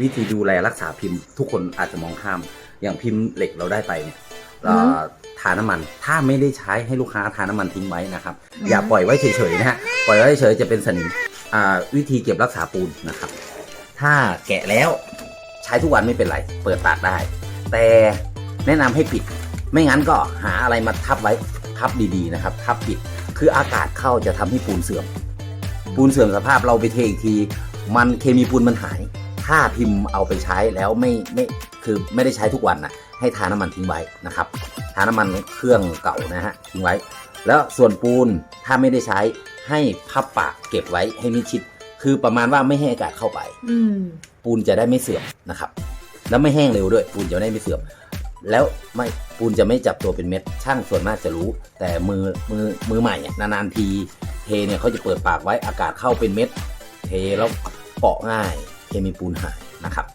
วิธีดูแลรักษาพิมพ์ ทุกคนอาจจะมองข้าม อย่างพิมพ์เหล็กเราได้ไปเนี่ยอือฮึเอ่อทาน้ำมันถ้าไม่ได้ใช้ให้ลูกค้าทาน้ำมันทิ้งไว้นะครับ อย่าปล่อยไว้เฉยๆนะฮะปล่อยไว้เฉยๆจะเป็นสนิมอ่าวิธีเก็บรักษาปูนนะครับ ถ้าแกะแล้วใช้ทุกวันไม่เป็นไร เปิดตากได้ แต่แนะนำให้ปิด ไม่งั้นก็หาอะไรมาทับไว้ทับดีๆนะครับทับปิดคืออากาศเข้าจะทำให้ปูนเสื่อม ปูนเสื่อมสภาพเราไปเทอีกที มันเคมีปูนมันหาย ถ้าพิมพ์เอาไปใช้แล้วไม่ไม่คือไม่ได้ใช้ทุกวันนะให้ทาน้ำมันทิ้งไว้นะครับทาน้ำมันเครื่องเก่านะฮะทิ้งไว้ แล้วส่วนปูนถ้าไม่ได้ใช้ให้พับปากเก็บไว้ให้มิดชิด คือประมาณว่าไม่ให้อากาศเข้าไปอืมปูนจะได้ไม่เสื่อมนะครับ แล้วไม่แห้งเร็วด้วย ปูนจะได้ไม่เสื่อม แล้วไม่ปูนจะไม่จับตัวเป็นเม็ดช่างส่วนมากจะรู้ แต่มือมือมือใหม่อะนานๆทีเทเนี่ยเขาจะเปิดปากไว้อากาศเข้าเป็นเม็ด เทแล้วเปาะง่าย เคมีปูนหายนะครับ